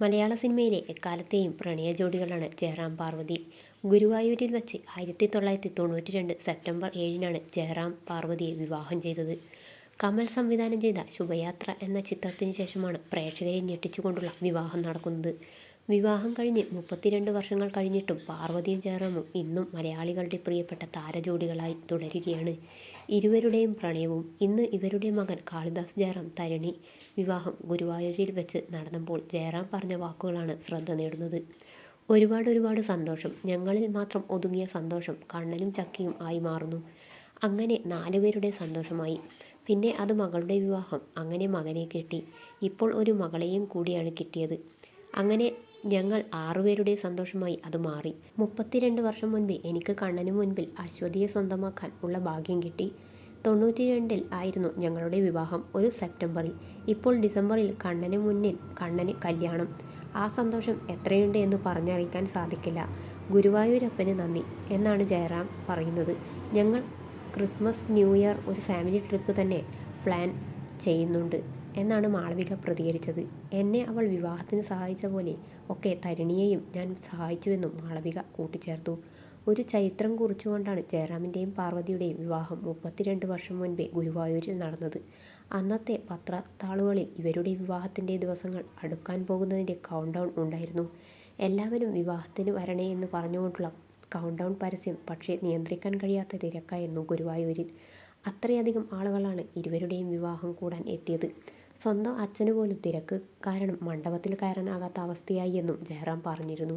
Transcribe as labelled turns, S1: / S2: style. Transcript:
S1: മലയാള സിനിമയിലെ എക്കാലത്തെയും പ്രണയ ജോഡികളാണ് ജയറാം പാർവതി. ഗുരുവായൂരിൽ വച്ച് ആയിരത്തി തൊള്ളായിരത്തി തൊണ്ണൂറ്റി രണ്ട് സെപ്റ്റംബർ ഏഴിനാണ് ജയറാം പാർവതിയെ വിവാഹം ചെയ്തത്. കമൽ സംവിധാനം ചെയ്ത ശുഭയാത്ര എന്ന ചിത്രത്തിന് ശേഷമാണ് പ്രേക്ഷകരെ ഞെട്ടിച്ചുകൊണ്ടുള്ള വിവാഹം നടക്കുന്നത്. വിവാഹം കഴിഞ്ഞ് മുപ്പത്തിരണ്ട് വർഷങ്ങൾ കഴിഞ്ഞിട്ടും പാർവതിയും ജയറാമും ഇന്നും മലയാളികളുടെ പ്രിയപ്പെട്ട താരജോഡികളായി തുടരുകയാണ്. ഇരുവരുടെയും പ്രണയവും ഇന്ന് ഇവരുടെ മകൻ കാളിദാസ് ജയറാം തരണി വിവാഹം ഗുരുവായൂരിൽ വെച്ച് നടന്നപ്പോൾ ജയറാം പറഞ്ഞ വാക്കുകളാണ് ശ്രദ്ധ നേടുന്നത്. ഒരുപാട് ഒരുപാട് സന്തോഷം. ഞങ്ങളിൽ മാത്രം ഒതുങ്ങിയ സന്തോഷം കണ്ണനും ചക്കിയും ആയി മാറുന്നു. അങ്ങനെ നാലുപേരുടെ സന്തോഷമായി. പിന്നെ അത് മകളുടെ വിവാഹം. അങ്ങനെ മകനെ കിട്ടി. ഇപ്പോൾ ഒരു മകളെയും കൂടിയാണ് കിട്ടിയത്. അങ്ങനെ ഞങ്ങൾ ആറുപേരുടെ സന്തോഷമായി അത് മാറി. മുപ്പത്തിരണ്ട് വർഷം മുൻപേ എനിക്ക് കണ്ണനു മുൻപിൽ അശ്വതിയെ സ്വന്തമാക്കാൻ ഉള്ള ഭാഗ്യം കിട്ടി. തൊണ്ണൂറ്റി രണ്ടിൽ ആയിരുന്നു ഞങ്ങളുടെ വിവാഹം ഒരു സെപ്റ്റംബറിൽ. ഇപ്പോൾ ഡിസംബറിൽ കണ്ണന് മുന്നിൽ കണ്ണന് കല്യാണം. ആ സന്തോഷം എത്രയുണ്ട് എന്ന് പറഞ്ഞറിയിക്കാൻ സാധിക്കില്ല. ഗുരുവായൂരപ്പന് നന്ദി എന്നാണ് ജയറാം പറയുന്നത്. ഞങ്ങൾ ക്രിസ്മസ് ന്യൂ ഇയർ ഒരു ഫാമിലി ട്രിപ്പ് തന്നെ പ്ലാൻ ചെയ്യുന്നുണ്ട്. എന്നാണ് മാളവിക പ്രതികരിച്ചത്. എന്നെ അവൾ വിവാഹത്തിന് സഹായിച്ച പോലെ ഒക്കെ തരുണിയെയും ഞാൻ സഹായിച്ചുവെന്നും മാളവിക കൂട്ടിച്ചേർത്തു. ഒരു ചരിത്രം കുറിച്ചുകൊണ്ടാണ് ജയറാമിന്റെയും പാർവതിയുടെയും വിവാഹം മുപ്പത്തിരണ്ട് വർഷം മുൻപേ ഗുരുവായൂരിൽ നടന്നത്. അന്നത്തെ പത്രത്താളുകളിൽ ഇവരുടെ വിവാഹത്തിന്റെ ദിവസങ്ങൾ അടുക്കാൻ പോകുന്നതിന്റെ കൗണ്ട് ഡൗൺ ഉണ്ടായിരുന്നു. എല്ലാവരും വിവാഹത്തിന് വരണേ എന്ന് പറഞ്ഞുകൊണ്ടുള്ള കൗണ്ട് ഡൗൺ പരസ്യം പക്ഷേ നിയന്ത്രിക്കാൻ കഴിയാത്ത തിരക്കായിരുന്നു ഗുരുവായൂരിൽ. അത്രയധികം ആളുകളാണ് ഇരുവരുടെയും വിവാഹം കൂടാൻ എത്തിയത്. സ്വന്തം അച്ഛന് പോലും തിരക്ക് കാരണം മണ്ഡപത്തിൽ കയറാനാകാത്ത അവസ്ഥയായി എന്നും ജയറാം പറഞ്ഞിരുന്നു.